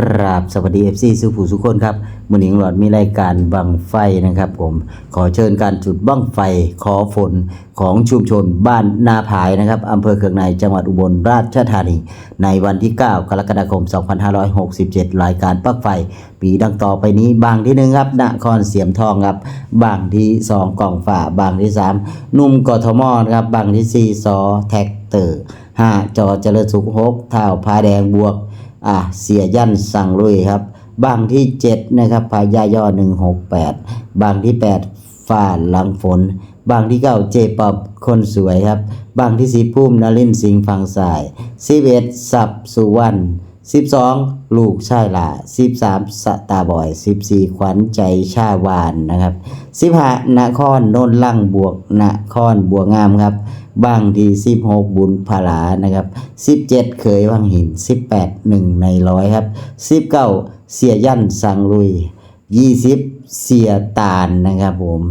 ราบสวัสดีเอฟซีสุผู้สุคนครับมือหนิงหลอดมีรายการบังไฟนะครับผมขอเชิญการจุดบังไฟขอฝนของชุมชนบ้านนาผายนะครับอำเภอเคืองในจังหวัดอุบลราชธานี ในวันที่ 9 กรกฎาคม 2567 รายการปลั๊กไฟ ปีดังต่อไปนี้บางที่หนึ่งครับนครเสียมทองครับบางที่ 2กล่องฝ่าบางที่ 3 นุ่มกทมครับบางที่4สอแท็กเตอร์5จอเจริญสุขหกเท่าพาแดงบวก อะเสียยันสั่งลุยครับ บางที่ 7 นะครับพายาย่อ 168 บางที่ 8ฝ่าหลังฝน บางที่ 9 เจปอบคนสวยครับ บางที่สีพุ่มนลินสิงห์ฟังสาย11สับสุวรรณ 12 ลูกชายหล่า13 สตาบอย 14 ขวัญใจชาวานนะครับ 15นครโนนลั่งบวกนครบัวงามครับบางที16 บุญพลานะครับ 17 เคยวังหิน 18 1 ในร้อยครับ 19 เสียยันสังลุย 20 เสียตาลนะครับผม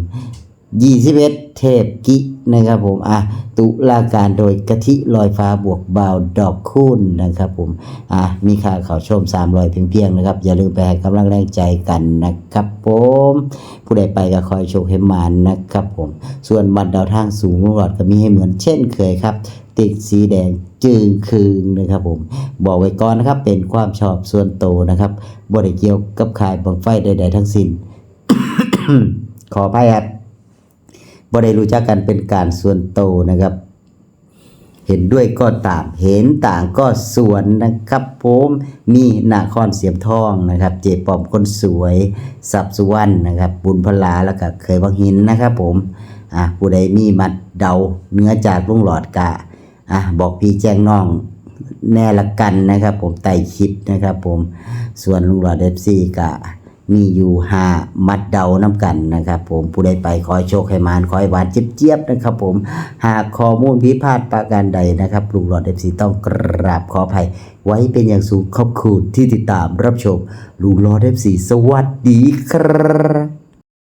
21 เทพกินะครับผมอะตุลาการโดยกะทิลอยฟ้าบวกบาวดอกคูณนะครับผมอะมีค่าเขาชม300เพียงเพียงนะครับ อย่าลืมไปให้กำลังแรงใจกันนะครับผมผู้ใดไปก็คอยโชคให้มานนะครับผมส่วนบัตรดาวทางสูงหลอดก็มีให้เหมือนเช่นเคยครับ ติดสีแดงจึงคืงนะครับผมบอกไว้ก่อนนะครับ เป็นความชอบส่วนโตวนะครับบริเกี่ยวกับขายบังไฟใดๆทั้งสิ้นขออภัยครับ บ่ได้รู้จักกันเป็นการส่วนโตนะครับ เห็นด้วยก็ต่างเห็นต่างก็สวนนะครับผมมีนาครเสียมทองนะครับ เจปอมคนสวย สับสุวรรณนะครับ บุญพลาแล้วก็เคยวังหินนะครับ ผมอะผู้ใดมีมัดเดาเนื้อจากลุงหลอดกะอะบอกพี่แจ้งน้องแน่ละกันนะครับ ผมไต่คลิปนะครับ ผมส่วนลุงหลอดเอฟซีกะ มีอยู่หามัดเดาน้ำกันนะครับ ผมผู้ใดไปคอยโชคให้มานคอยหวานเจี๊ยบๆนะครับ ผมหากข้อมูลพิพาทประการใดนะครับลุงหลอดเอฟซีต้องกราบขออภัย ไว้เป็นอย่างสูงขอบคุณที่ติดตามรับชมลุงหลอดเอฟซีสวัสดีครับ